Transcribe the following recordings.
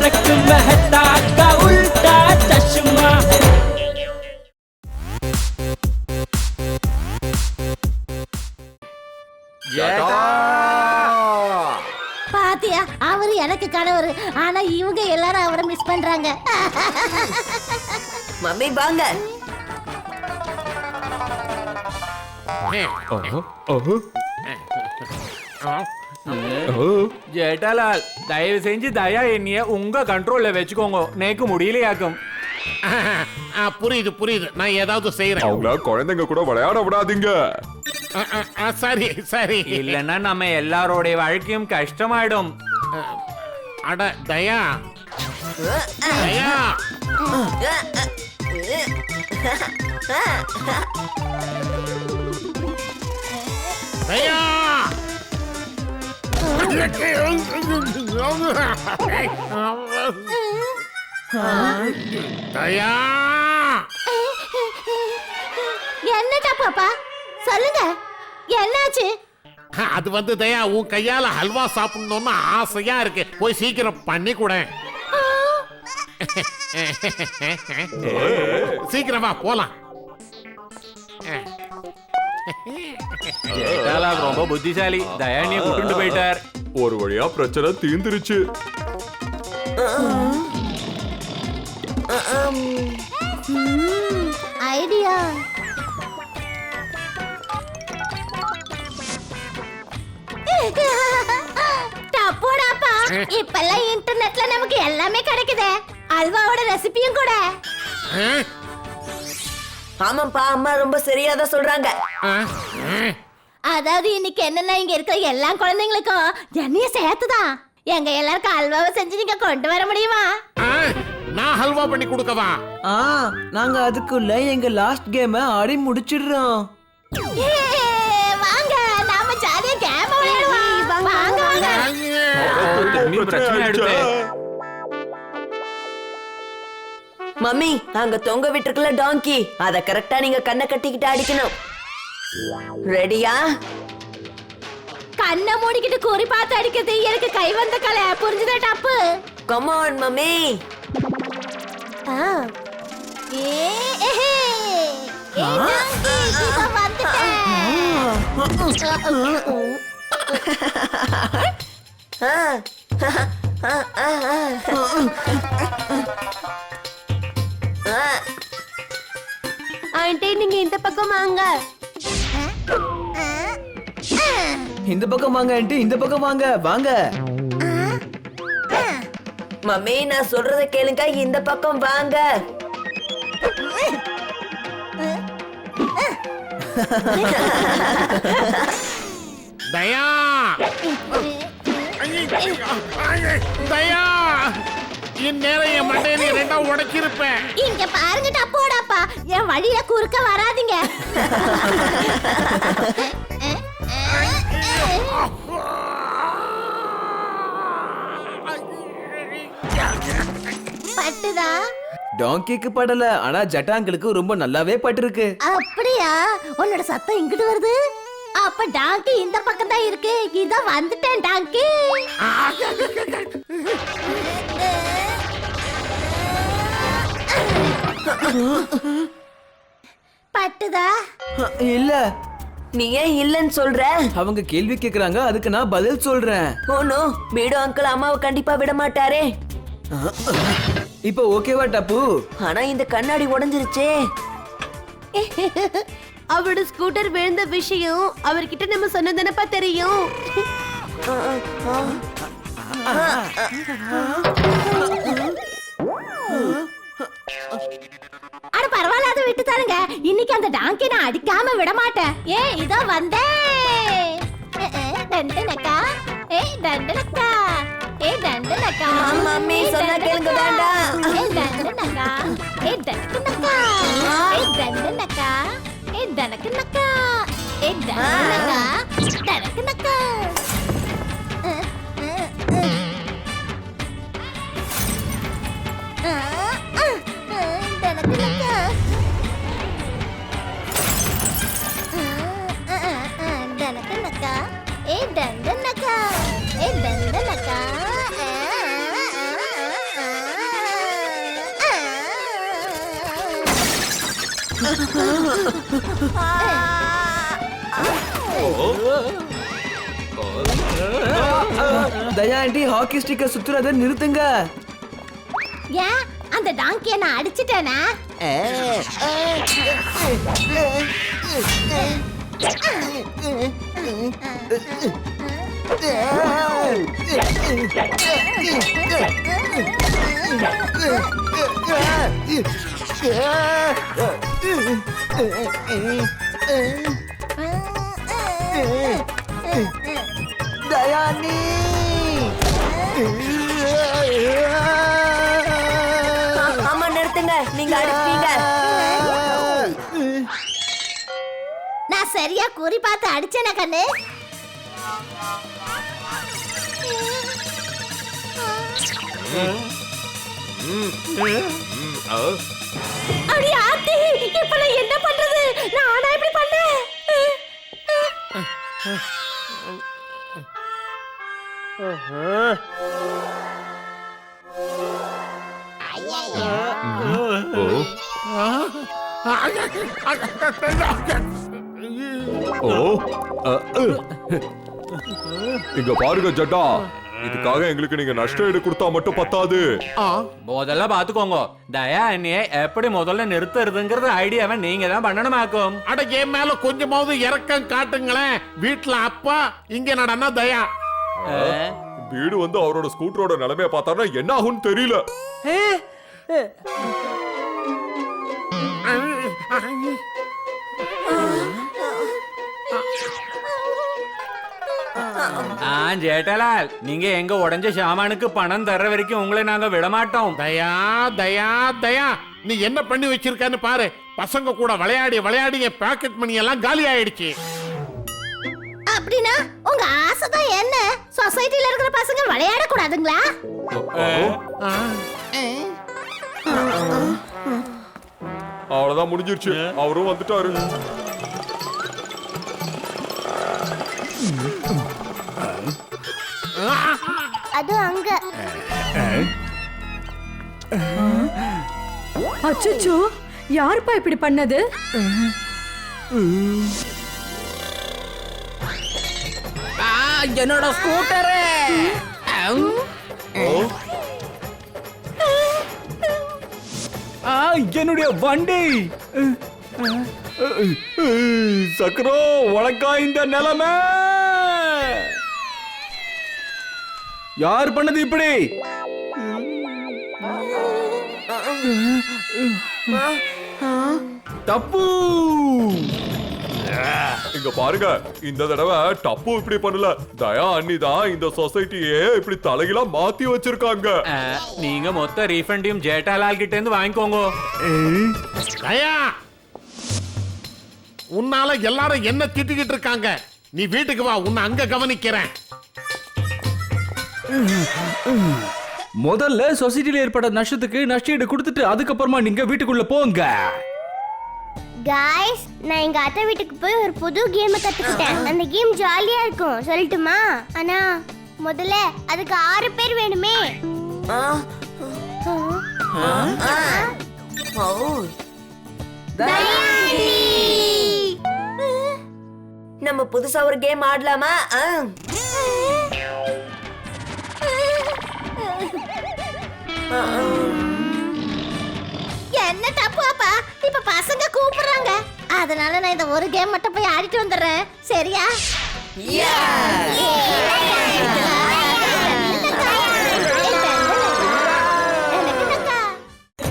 फर्क मेहता का उल्टा चश्मा பாத்தியா அவரு எனக்கு கணவர் ஆனா இவங்க எல்லாரும் அவரை மிஸ் பண்றாங்க மம்மி வாங்க ஜேட்டாலால் தயவு செஞ்சு தயா எண்ணிய உங்க கண்ட்ரோல்ல வச்சுக்கோங்க நேக்கு முடியலையாக்கும் ஆ, புரியுது புரியுது நான் ஏதாவது செய்யறேன் அவங்கள குழந்தைங்க கூட விளையாட விடாதீங்க சரி சரி இல்லைன்னா நம்ம எல்லாரோடைய வாழ்க்கையும் கஷ்டமாயிடும் அட தயா தயா தயா தயா என்னடா பாப்பா சொல்லுங்க. என்னாச்சு? அது வந்து தயா உன் கையால ஹல்வா சாப்பிடணும்னு ஆசையா இருக்கு. போய் சீக்கிரம் பண்ணி கூட. சீக்கிரம் போலாம். ஜேட்டாலால் ரொம்ப புத்திசாலி. தயா எண்ணிய கூட்டிட்டு போயிட்டார். ஒரு வழியா பிரச்சனை தீந்துருச்சு ஐடியா. டப்போடாப்பா இப்பெல்லாம் இன்டர்நெட்ல நமக்கு எல்லாமே கிடைக்குதே. அல்வாவோட ரெசிபியும் கூட. ஆமாப்பா அம்மா ரொம்ப சரியா தான் சொல்றாங்க. அதாவது இன்னைக்கு என்னன்னா இங்க இருக்கிற எல்லா குழந்தைங்களுக்கும் என்னைய சேர்த்துதான். எங்க எல்லாருக்கும் அல்வாவை செஞ்சு நீங்க கொண்டு வர முடியுமா? ஆ, நான் ஹல்வா பண்ணி கொடுக்கவா? ஆ நாங்க அதுக்குள்ள எங்க லாஸ்ட் கேம ஆடி முடிச்சிடுறோம். ஏ, வாங்க நாம ஜாலியா கேம் விளையாடுவோம். வாங்க வாங்க பிரச்சனை மம்மி அங்க தொங்க விட்டுருக்கல டாங்கி அத கரெக்டா நீங்க கண்ணை கட்டிக்கிட்டு அடிக்கணும். ரெடியா கண்ணை மூடிக்கிட்டு குறி பார்த்து அடிக்கிறது எனக்கு கை வந்த கலை. புரிஞ்சுதா டப்பு? Come on. ஆ. ஆ, ஆ. ஆ. ஆண்டி நீங்க இந்த பக்கம் வாங்க. இந்த பக்கம் வாங்க ஆண்டி இந்த பக்கம் வாங்க வாங்க. மம்மி நான் சொல்றத கேளுங்க இந்த பக்கம் வாங்க. தயா! தயா! இந்நேரம் என் மண்டையை நீ ரெண்டா உடைச்சிருப்பேன். இங்க பாருங்க டப்போடாப்பா. என் வழியில குறுக்க வராதீங்க. பட்டுதா? டாங்கிக்கு படல ஆனா ஜட்டாங்களுக்கு ரொம்ப நல்லாவே பட்டிருக்கு. அப்படியா? உன்னோட சத்தம் இங்கிட்டு வருது? அப்ப டாங்கி இந்த பக்கம் தான் இருக்கு. இதோ வந்துட்டேன் டாங்கி பட்டுதா? இல்ல. நீ ஏன் இல்லைன்னு சொல்ற? அவங்க கேள்வி கேக்குறாங்க அதுக்கு நான் பதில் சொல்றேன். ஓனோ பீடோ அங்கிள் அம்மாவை கண்டிப்பா விட மாட்டாரே. இப்போ ஓகேவா டப்பு? ஆனா இந்த கண்ணாடி உடைஞ்சிருச்சே. அவரோட ஸ்கூட்டர் விழுந்த விஷயம் அவர்கிட்ட நம்ம சொன்னதுனப்பா தெரியும்? அட அதை விட்டு தருங்க இன்னைக்கு அந்த டாங்கி நான் அடிக்காம விட மாட்டேன் ஏ இதோ வந்தேன் டண்டனக்கா ஏய் டண்டனக்கா ஏய் டண்டனக்கா மம்மி, சொன்னா கேளுங்க, வேண்டாம். ஏய் டண்டனக்கா ஏய் டண்டனக்கா ஏய் டண்டனக்கா ஏய் டனக்கனக்கா ஏய் டண்டனக்கா டனக்கனக்கா தயா ஆண்டி ஹாக்கி ஸ்டிக்கை சுத்துறத நிறுத்துங்க. ஏன் அந்த டாங்கிய நான் அடிச்சிட்டேனா? தயானி ஆமா நிறுத்துங்க நீங்க அடிச்சிட்டீங்க நான் சரியா குறி பார்த்து அடிச்சேனா கண்ணு அடி ஆத்தி இப்ப நான் என்ன பண்றது? ஆனா இப்படி பண்ணேன். ஓ இங்க பாருங்க ஜட்டா. இதுக்காக எங்களுக்கு நீங்க நஷ்ட ஈடு கொடுத்தா மட்டும் பத்தாது. ஆ, முதல்ல பாத்துக்கோங்க. தயா அண்ணிய எப்படி முதல்ல நிறுத்துறதுங்கிறது ஐடியாவை நீங்க தான் பண்ணணுமாக்கும். அட என் மேல கொஞ்சமாவது இறக்கம் காட்டுங்களேன். வீட்ல அப்பா இங்க நடனா தயா. வீடு வந்து அவரோட ஸ்கூட்டரோட நிலைமைய பார்த்தாருன்னா என்ன ஆகும்னு தெரியல. ஆ ஜேட்டலால் நீங்க எங்க உடைஞ்ச சாமானுக்கு பணம் தர்ற வரைக்கும் உங்களை நாங்க விடமாட்டோம். தயா தயா தயா. நீ என்ன பண்ணி வச்சிருக்கன்னு பாரு. பசங்க கூட விளையாடி விளையாடி என் பாக்கெட் மணி எல்லாம் காலி ஆயிடுச்சு. அப்படின்னா உங்க ஆசை தான் என்ன? சொசைட்டில இருக்கிற பசங்க விளையாட கூடாதுங்களா? ஆ, அவ்வளவுதான் முடிஞ்சிருச்சு. அவரும் வந்துட்டாரு. அது அங்க. அச்சச்சோ யாருப்பா இப்படி பண்ணது? என்னோட ஸ்கூட்டரு. என்னுடைய வண்டி. சக்கரம் உனக்கா இந்த நிலைமை? யார் பண்ணது இப்படி? தப்பு இங்க பாருங்க இந்த தடவை டப்பு இப்படி பண்ணல. தயா அண்ணி தான் இந்த சொசைட்டியே இப்படி தலைகீழா மாத்தி வச்சிருக்காங்க. நீங்க மொத்த ரீஃபண்டையும் ஜேட்டாலால் கிட்ட இருந்து வாங்கிக்கோங்க. தயா! உன்னால எல்லாரும் என்ன திட்டிக்கிட்டு இருக்காங்க? நீ வீட்டுக்கு வா உன்னை அங்க கவனிக்கிறேன். முதல்ல சொசைட்டில ஏற்பட்ட நஷ்டத்துக்கு நஷ்டீடு கொடுத்துட்டு அதுக்கப்புறமா நீங்க வீட்டுக்குள்ள போங்க. காய்ஸ் நான் எங்க அத்தை வீட்டுக்கு போய் ஒரு புது கேம் கத்துக்கிட்டேன். அந்த கேம் ஜாலியா இருக்கும். சொல்லட்டுமா? ஆனா முதல்ல அதுக்கு ஆறு பேர் வேணுமே. நம்ம புதுசா ஒரு கேம் ஆடலாமா? என்ன தப்பாப்பா இப்ப பசங்க கூப்பிடுறாங்க அதனால நான் இந்த ஒரு கேம் மட்டும் போய் ஆடிட்டு வந்துடுறேன் சரியா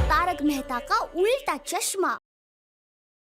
तारक मेहता का उल्टा चश्मा